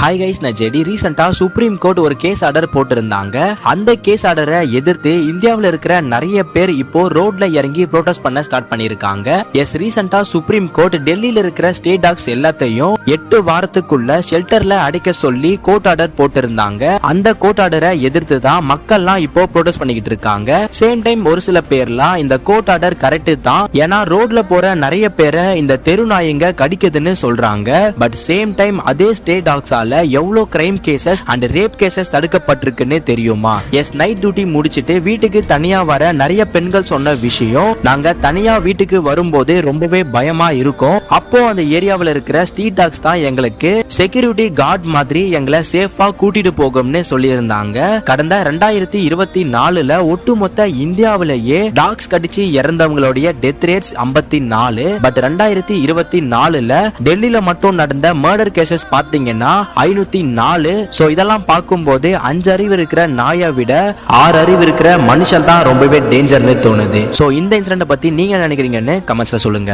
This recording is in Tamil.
ஹாய் கைஸ் நான் ஜெடி. ரீசெண்டாக சுப்ரீம் கோர்ட் ஒரு கேஸ் ஆர்டர் போட்டிருந்தாங்க. அந்த கேஸ் ஆர்டரை எதிர்த்து இந்தியாவில் இருக்கிற நிறைய பேர் இப்போ ரோட்ல இறங்கி ப்ரோட்டஸ்ட் பண்ண ஸ்டார்ட் பண்ணியிருக்காங்க. எஸ் ரீசெண்டா சுப்ரீம் கோர்ட் டெல்லியில் இருக்கிற ஸ்டேட் டாக்ஸ் எல்லாத்தையும் எட்டு வாரத்துக்குள்ள ஷெல்டர்ல அடைக்க சொல்லி கோர்ட் ஆர்டர் போட்டிருந்தாங்க. அந்த கோர்ட் ஆர்டரை எதிர்த்து தான் மக்கள்லாம் இப்போ ப்ரோட்டஸ்ட் பண்ணிக்கிட்டு இருக்காங்க. சேம் டைம் ஒரு சில பேர்லாம் இந்த கோர்ட் ஆர்டர் கரெக்ட் தான். ஏன்னா ரோட்ல போற நிறைய பேரை இந்த தெரு நாயங்க கடிக்குதுன்னு சொல்றாங்க. பட் சேம் டைம் அதே ஸ்டேட் டாக்ஸால எவ்வளவு crime cases and rape cases தடுக்கப்பட்டிருக்குன்னு தெரியுமா? எஸ் நைட் டியூட்டி முடிச்சிட்டு வீட்டுக்கு தனியா வர நிறைய பெண்கள் சொன்ன விஷயம் நாங்க தனியா வீட்டுக்கு வரும்போது ரொம்பவே பயமா இருக்கும். அப்போ அந்த ஏரியாவில் இருக்கிற ஸ்ட்ரீட் டாக்ஸ் தான் எங்களுக்கு செக்யூரிட்டி கார்டு மாதிரி எங்களை சேஃபா கூட்டிட்டு போகும்னு சொல்லியிருந்தாங்க. கடந்த ரெண்டாயிரத்தி இருபத்தி நாலுல ஒட்டுமொத்த இந்தியாவிலேயே டாக்ஸ் கடிச்சு இறந்தவங்களுடைய டெத் ரேட்ஸ் ஐம்பத்தி நாலு. பட் ரெண்டாயிரத்தி இருபத்தி நாலுல டெல்லியில மட்டும் நடந்த மர்டர் கேசஸ் பாத்தீங்கன்னா ஐநூத்தி நாலு. சோ இதெல்லாம் பார்க்கும்போது அஞ்சு அறிவு இருக்கிற நாயை விட ஆறு அறிவு இருக்கிற மனுஷன் தான் ரொம்பவே டேஞ்சர்னு தோணுது. சோ இந்த இன்சிடென்ட் பத்தி நீங்க என்ன நினைக்கிறீங்கன்னு கமெண்ட்ஸ்ல சொல்லுங்க.